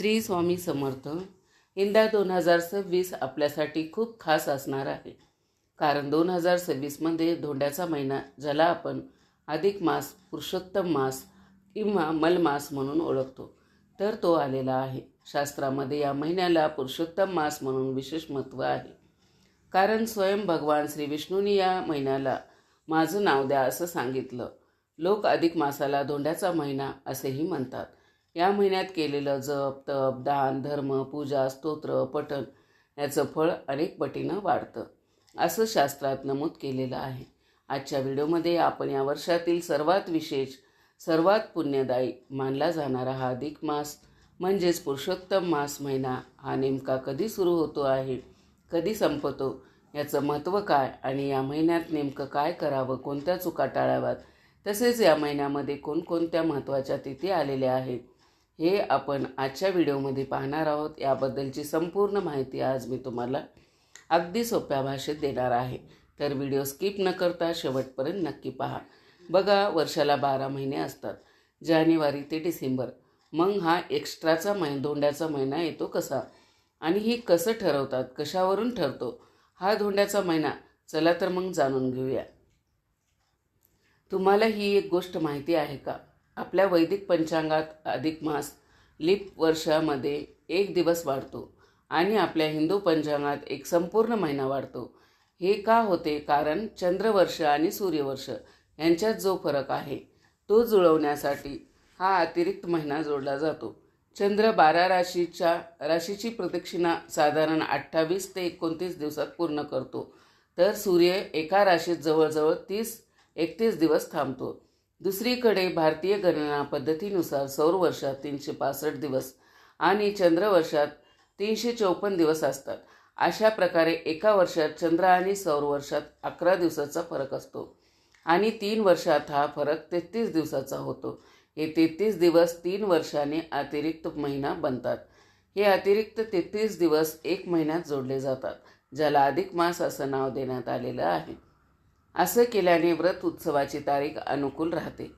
श्री स्वामी समर्थ यंदा दोन हजार सव्वीस आपल्यासाठी खूप खास असणार आहे. कारण दोन हजार सव्वीसमध्ये धोंड्याचा महिना ज्याला आपण अधिक मास पुरुषोत्तम मास किंवा मलमास म्हणून ओळखतो. तर तो आलेला आहे. शास्त्रामध्ये या महिन्याला पुरुषोत्तम मास म्हणून विशेष महत्त्व आहे. कारण स्वयं भगवान श्री विष्णूंनी या महिन्याला माझं नाव द्या असं सांगितलं. लोक अधिक मासाला धोंड्याचा महिना असेही म्हणतात. या महिन्यात केलेलं जप तप दान धर्म पूजा स्तोत्र पठण याचं फळ अनेक पटीनं वाढतं. असं शास्त्रात नमूद केलेलं आहे. आजच्या व्हिडिओमध्ये आपण या वर्षातील सर्वात विशेष सर्वात पुण्यदायी मानला जाणारा हा अधिक मास म्हणजेच पुरुषोत्तम मास महिना हा नेमका कधी सुरू होतो आहे कधी संपतो याचं महत्त्व काय आणि या महिन्यात नेमकं काय करावं कोणत्या चुका टाळाव्यात तसेच या महिन्यामध्ये कोणकोणत्या महत्त्वाच्या तिथी आलेल्या आहेत हे आपण आजच्या व्हिडिओमध्ये पाहणार आहोत. याबद्दलची संपूर्ण माहिती आज मी तुम्हाला अगदी सोप्या भाषेत देणार आहे. तर व्हिडिओ स्किप न करता शेवटपर्यंत नक्की पहा. बघा वर्षाला बारा महिने असतात. जानेवारी ते डिसेंबर. मग हा एक्स्ट्राचा मै धोंड्याचा महिना येतो कसा? आणि ही कसं ठरवतात? कशावरून ठरतो? हा धोंड्याचा महिना. चला तर मग जाणून घेऊया. तुम्हाला ही एक गोष्ट माहिती आहे का? आपल्या वैदिक पंचांगात अधिक मास लीप वर्षामध्ये एक दिवस वाढतो आणि आपल्या हिंदू पंचांगात एक संपूर्ण महिना वाढतो. हे का होते? कारण चंद्रवर्ष आणि सूर्यवर्ष यांच्यात जो फरक आहे तो जुळवण्यासाठी हा अतिरिक्त महिना जोडला जातो. चंद्र बारा राशीच्या राशीची प्रदक्षिणा साधारण अठ्ठावीस ते एकोणतीस दिवसात पूर्ण करतो. तर सूर्य एका राशीत जवळजवळ तीस एकतीस दिवस थांबतो. दुसरीकडे भारतीय गणना पद्धतीनुसार सौर वर्षात तीनशे पासष्ट दिवस आणि चंद्रवर्षात तीनशे चौपन्न दिवस असतात. अशा प्रकारे एका वर्षात चंद्र आणि सौर वर्षात अकरा दिवसाचा फरक असतो आणि तीन वर्षात हा फरक तेहतीस दिवसाचा होतो. हे तेहतीस दिवस तीन वर्षाने अतिरिक्त महिना बनतात. हे अतिरिक्त तेहतीस दिवस एक महिन्यात जोडले जातात ज्याला अधिक मास असं नाव देण्यात आलेलं आहे. असं केल्याने व्रत उत्सवाची तारीख अनुकूल राहते.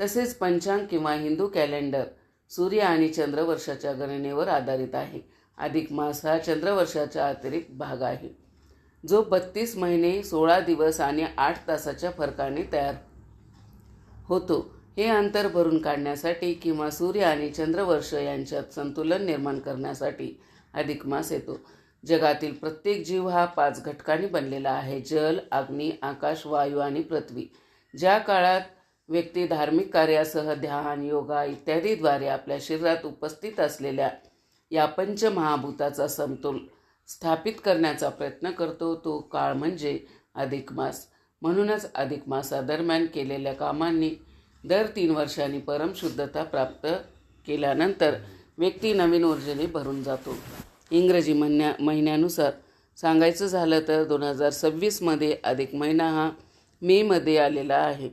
तसेच पंचांग किंवा हिंदू कॅलेंडर सूर्य आणि चंद्रवर्षाच्या गणनेवर आधारित आहे. अधिक मास हा चंद्रवर्षाचा अतिरिक्त भाग आहे. जो बत्तीस महिने सोळा दिवस आणि आठ तासाच्या फरकाने तयार होतो. हे अंतर भरून काढण्यासाठी किंवा सूर्य आणि चंद्रवर्ष यांच्यात संतुलन निर्माण करण्यासाठी अधिक मास येतो. जगातील प्रत्येक जीव हा पाच घटकांनी बनलेला आहे. जल अग्नी आकाश वायू आणि पृथ्वी. ज्या काळात व्यक्ती धार्मिक कार्यासह ध्यान योगा इत्यादीद्वारे आपल्या शरीरात उपस्थित असलेल्या या पंचमहाभूताचा समतोल स्थापित करण्याचा प्रयत्न करतो तो काळ म्हणजे अधिक मास. म्हणूनच अधिक मासादरम्यान केलेल्या कामांनी दर तीन वर्षांनी परमशुद्धता प्राप्त केल्यानंतर व्यक्ती नवीन ऊर्जेने भरून जातो. इंग्रजी महिन्या महिन्यानुसार सांगायचं झालं तर दोन हजार सव्वीसमध्ये अधिक महिना हा मेमध्ये आलेला आहे.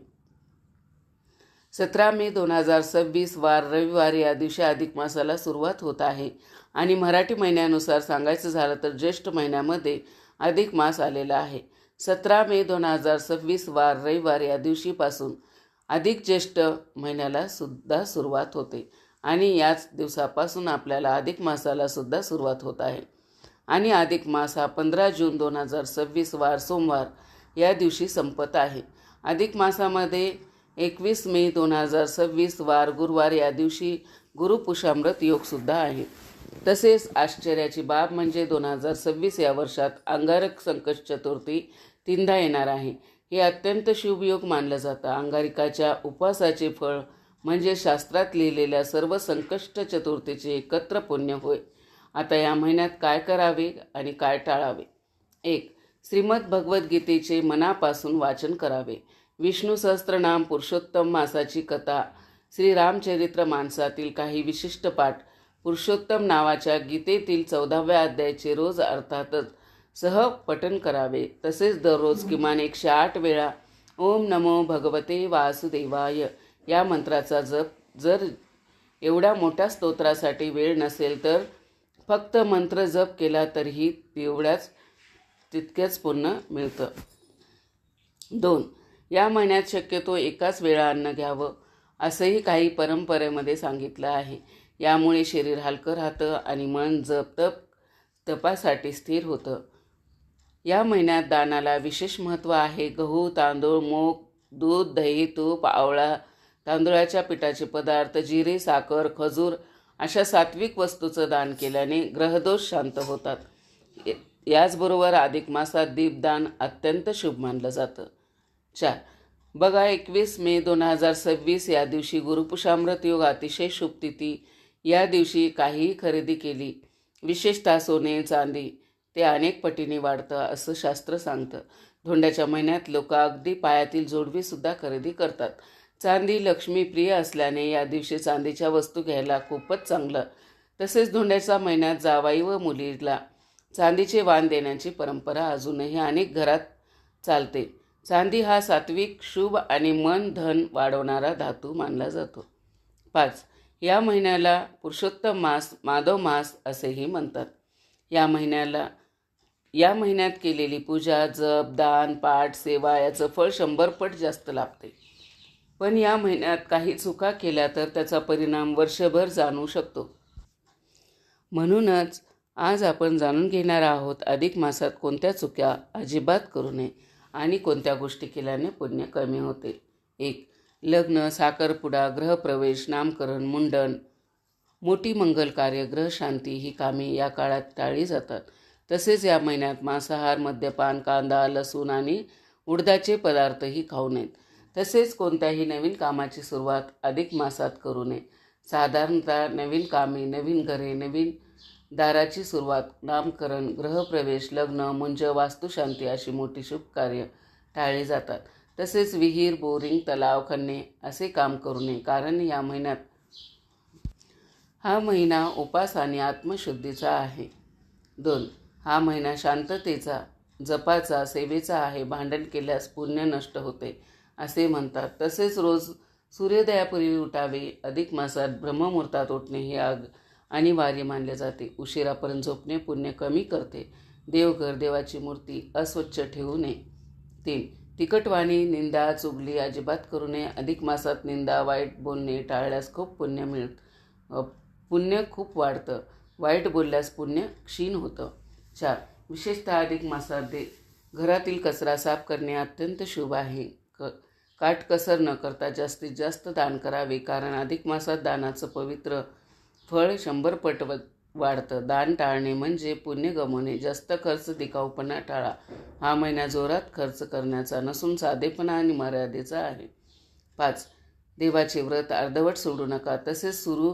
सतरा मे दोन हजार सव्वीस वार रविवार या दिवशी अधिक मासाला सुरुवात होत आहे आणि मराठी महिन्यानुसार सांगायचं झालं तर ज्येष्ठ महिन्यामध्ये अधिक मास आलेला आहे. सतरा मे दोन हजार सव्वीस वार रविवार या दिवशीपासून अधिक ज्येष्ठ महिन्याला सुद्धा सुरुवात होते. आणि याच दिवसापासून आपल्याला अधिक मासाला सुद्धा सुरुवात होत आहे. आणि अधिक मास हा पंधरा जून दोन हजार सव्वीस वार सोमवार या दिवशी संपत आहे. अधिक मासामध्ये एकवीस मे दोन हजार सव्वीस वार गुरुवार या दिवशी गुरुपुषामृत योगसुद्धा आहे. तसेच आश्चर्याची बाब म्हणजे दोन हजार सव्वीस या वर्षात अंगारक संकट चतुर्थी तीनदा येणार आहे. हे अत्यंत शुभयोग मानलं जातं. अंगारिकाच्या उपवासाचे फळ म्हणजे शास्त्रात लिहिलेल्या सर्व संकष्ट चतुर्थीचे एकत्र पुण्य होय. आता या महिन्यात काय करावे आणि काय टाळावे? एक श्रीमद भगवद्गीतेचे मनापासून वाचन करावे. विष्णू सहस्त्रनाम पुरुषोत्तम मासाची कथा श्रीरामचरित्र माणसातील काही विशिष्ट पाठ पुरुषोत्तम नावाच्या गीतेतील चौदाव्या अध्यायाचे रोज अर्थातच सह पठन करावे. तसेच दररोज किमान एकशे आठ वेळा ओम नमो भगवते वासुदेवाय. या मंत्राचा जप. जर एवढ्या मोठ्या स्तोत्रासाठी वेळ नसेल तर फक्त मंत्र जप केला तरीही तेवढ्याच तितक्याच पुण्य मिळतं. दोन या महिन्यात शक्यतो एकाच वेळा अन्न घ्यावं असंही काही परंपरेमध्ये सांगितलं आहे. यामुळे शरीर हलकं राहतं आणि मन जप तप तपासाठी स्थिर होतं. या महिन्यात दानाला विशेष महत्त्व आहे. गहू तांदूळ मूग दूध दही तूप आवळा तांदुळाच्या पिठाचे पदार्थ जिरे साखर खजूर अशा सात्विक वस्तूचं दान केल्याने ग्रहदोष शांत होतात. याचबरोबर अधिक मासात दीपदान अत्यंत शुभ मानलं जातं. चार. बघा एकवीस मे दोन हजार सव्वीस या दिवशी गुरुपुषामृत योग अतिशय शुभ तिथी. या दिवशी काहीही खरेदी केली विशेषतः सोने चांदी ते अनेक पटीने वाढतं असं शास्त्र सांगतं. धोंड्याच्या महिन्यात लोक अगदी पायातील जोडवीसुद्धा खरेदी करतात. चांदी लक्ष्मी प्रिय असल्याने या दिवशी चांदीच्या वस्तू घ्यायला खूपच चांगलं. तसेच धोंड्याच्या महिन्यात जावाई व मुलीला. चांदीचे वाण देण्याची परंपरा अजूनही अनेक घरात चालते. चांदी हा सात्विक शुभ आणि मन धन वाढवणारा धातू मानला जातो. पाच. या महिन्याला पुरुषोत्तम मास माधव मास असेही म्हणतात. या महिन्याला या महिन्यात केलेली पूजा जप दान पाठ सेवा याचं फळ शंभर पट जास्त लाभते. पण या महिन्यात काही चुका केल्या तर त्याचा परिणाम वर्षभर जाणू शकतो. म्हणूनच आज आपण जाणून घेणार आहोत अधिक मासात कोणत्या चुक्या अजिबात करू नये आणि कोणत्या गोष्टी केल्याने पुण्य कमी होते. एक लग्न साखरपुडा ग्रहप्रवेश नामकरण मुंडन मोठी मंगल कार्य ग्रहशांती ही कामे या काळात टाळली जातात. तसेच या महिन्यात मांसाहार मद्यपान कांदा लसूण आणि उडदाचे पदार्थही खाऊ नयेत. तसेच कोणत्याही नवीन कामाची सुरुवात अधिक मासात करू नये. साधारणतः नवीन कामे नवीन घरे नवीन दाराची सुरुवात नामकरण ग्रहप्रवेश लग्न मुंज वास्तुशांती अशी मोठी शुभ कार्य टाळली जातात. तसेच विहीर बोरिंग तलाव खणणे असे काम करू नये. कारण या महिन्यात हा महिना उपास आणि आत्मशुद्धीचा आहे. दोन हा महिना शांततेचा जपाचा सेवेचा आहे. भांडण केल्यास पुण्य नष्ट होते. असे म्हणतात. तसेच रोज सूर्योदयापूर्वी उठावे अधिक मासात ब्रह्ममुहूर्तात उठणे हे आग अनिवार्य मानले जाते. उशिरापर्यंत झोपणे पुण्य कमी करते. देवघर देवाची मूर्ती अस्वच्छ ठेवू नये. तीन तिकटवाणी निंदा चुगली अजिबात करू नये. अधिक मासात निंदा वाईट बोलणे टाळल्यास खूप पुण्य मिळत पुण्य खूप वाढतं. वाईट बोलल्यास पुण्य क्षीण होतं. चार विशेषतः अधिक मासात दे घरातील कचरा साफ करणे अत्यंत शुभ आहे. क काटकसर न करता जास्तीत जास्त दान करावे कारण अधिक मासात दानाचं पवित्र फळ शंभर पट व वाढतं. दान टाळणे म्हणजे पुण्य गमवणे. जास्त खर्च दिकाऊपणा टाळा. हा महिना जोरात खर्च करण्याचा नसून साधेपणा आणि मर्यादेचा आहे. पाच. देवाचे व्रत अर्धवट सोडू नका. तसेच सुरू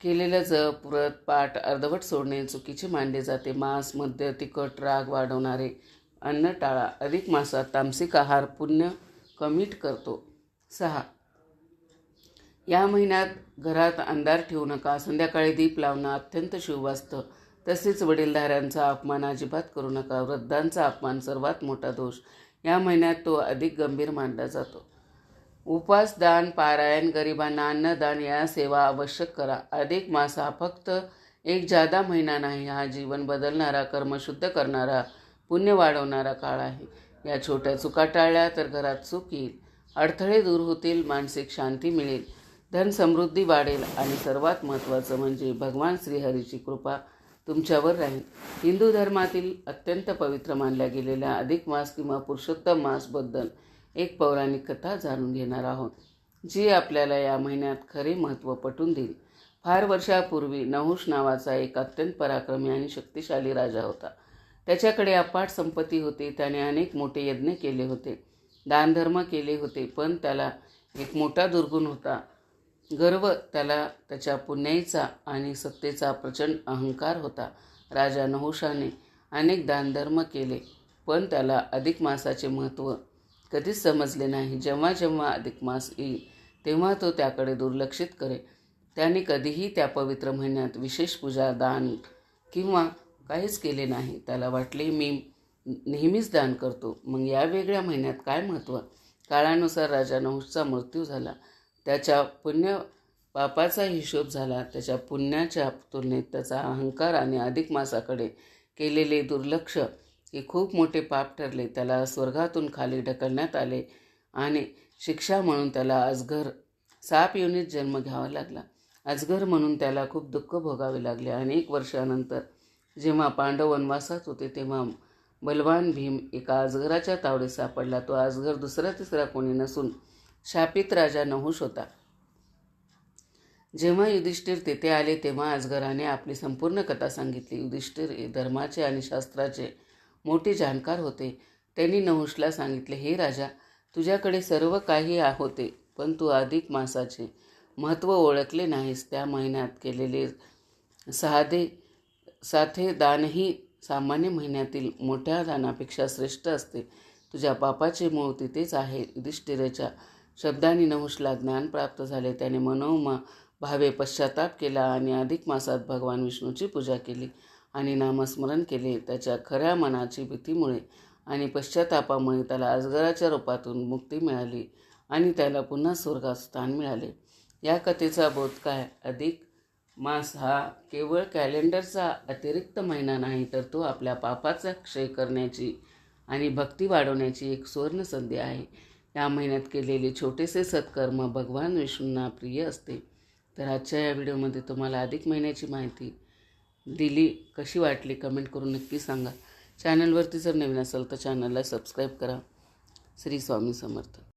केलेलं जप व्रत पाठ अर्धवट सोडणे चुकीचे मानले जाते. मांस मद्य तिखट राग वाढवणारे अन्न टाळा. अधिक मासात तामसिक आहार पुण्य कमीट करतो. सहा. या महिन्यात घरात अंधार ठेवू नका. संध्याकाळी दीप लावणं अत्यंत शुभ असतं तसेच वडीलधाऱ्यांचा अपमान अजिबात करू नका. वृद्धांचा अपमान सर्वात मोठा दोष. या महिन्यात तो अधिक गंभीर मानला जातो. उपास दान पारायण गरिबांना अन्नदान या सेवा आवश्यक करा. अधिक मास हा फक्त एक जादा महिना नाही. हा जीवन बदलणारा कर्मशुद्ध करणारा पुण्य वाढवणारा काळ आहे. या छोट्या चुका टाळल्या तर घरात सुख येईल. अडथळे दूर होतील मानसिक शांती मिळेल. धन समृद्धी वाढेल आणि सर्वात महत्त्वाचं म्हणजे भगवान श्रीहरीची कृपा तुमच्यावर राहील. हिंदू धर्मातील अत्यंत पवित्र मानल्या गेलेल्या अधिक मास किंवा पुरुषोत्तम मासबद्दल एक पौराणिक कथा जाणून घेणार आहोत जी आपल्याला या महिन्यात खरे महत्त्व पटून देईल. फार वर्षापूर्वी नहुष नावाचा एक अत्यंत पराक्रमी आणि शक्तिशाली राजा होता. त्याच्याकडे अपाट संपत्ती होती. त्याने अनेक मोठे यज्ञ केले होते. दानधर्म केले होते पण त्याला एक मोठा दुर्गुण होता. गर्व त्याला त्याच्या पुण्याईचा आणि सत्तेचा प्रचंड अहंकार होता. राजा नहुषाने अनेक दानधर्म केले पण त्याला अधिक मासाचे महत्त्व कधीच समजले नाही. जेव्हा जेव्हा अधिक मास येईल तेव्हा तो त्याकडे दुर्लक्षित करे त्याने कधीही त्या पवित्र महिन्यात विशेष पूजा दान किंवा काहीच केले नाही. त्याला वाटले मी नेहमीच दान करतो. मग या वेगळ्या महिन्यात काय महत्त्व काळानुसार राजा नहुषचा मृत्यू झाला. त्याच्या पुण्य पापाचा हिशोब झाला. त्याच्या पुण्याच्या तुलनेत त्याचा अहंकार आणि अधिक मासाकडे केलेले दुर्लक्ष हे खूप मोठे पाप ठरले. त्याला स्वर्गातून खाली ढकलण्यात आले आणि शिक्षा म्हणून त्याला अजगर साप युनिट जन्म घ्यावा लागला. अजगर म्हणून त्याला खूप दुःख भोगावे लागले. अनेक वर्षानंतर जेव्हा पांडव वनवासात होते तेव्हा बलवान भीम एका अजगराच्या तावडीत सापडला. तो अजगर दुसरा तिसरा कोणी नसून शापित राजा नहुष होता. जेव्हा युधिष्ठिर तेथे आले तेव्हा अजगराने आपली संपूर्ण कथा सांगितली. युधिष्ठिर हे धर्माचे आणि शास्त्राचे मोठे जाणकार होते. त्यांनी नहुषला सांगितले हे राजा तुझ्याकडे सर्व काही होते पण तू अधिक मासाचे महत्त्व ओळखले नाहीस. त्या महिन्यात केलेले साधे साथे दानही सामान्य महिन्यातील मोठ्या दानापेक्षा श्रेष्ठ असते. तुझ्या पापाचे मूळ तिथेच आहे. युधिष्ठिरेच्या शब्दांनी नहुषला ज्ञान प्राप्त झाले. त्याने मनोमा भावे पश्चाताप केला आणि अधिक मासात भगवान विष्णूची पूजा केली आणि नामस्मरण केले. त्याच्या खऱ्या मनाची भीतीमुळे आणि पश्चातापामुळे त्याला अजगराच्या रूपातून मुक्ती मिळाली आणि त्याला पुन्हा स्वर्गात स्थान मिळाले. या कथेचा बोध काय? अधिक मास हा केवळ कॅलेंडरचा अतिरिक्त महिना नाही तर तो आपल्या पापाचा क्षय करण्याची आणि भक्ती वाढवण्याची एक सुवर्ण संधी आहे. या महिन्यात केलेले छोटेसे सत्कर्म भगवान विष्णूंना प्रिय असते. तर आजच्या या व्हिडिओमध्ये तुम्हाला अधिक महिन्याची माहिती दिली कशी वाटली कमेंट करून नक्की सांगा. चॅनलवरती जर नवीन असेल तर चॅनलला सबस्क्राईब करा. श्री स्वामी समर्थ.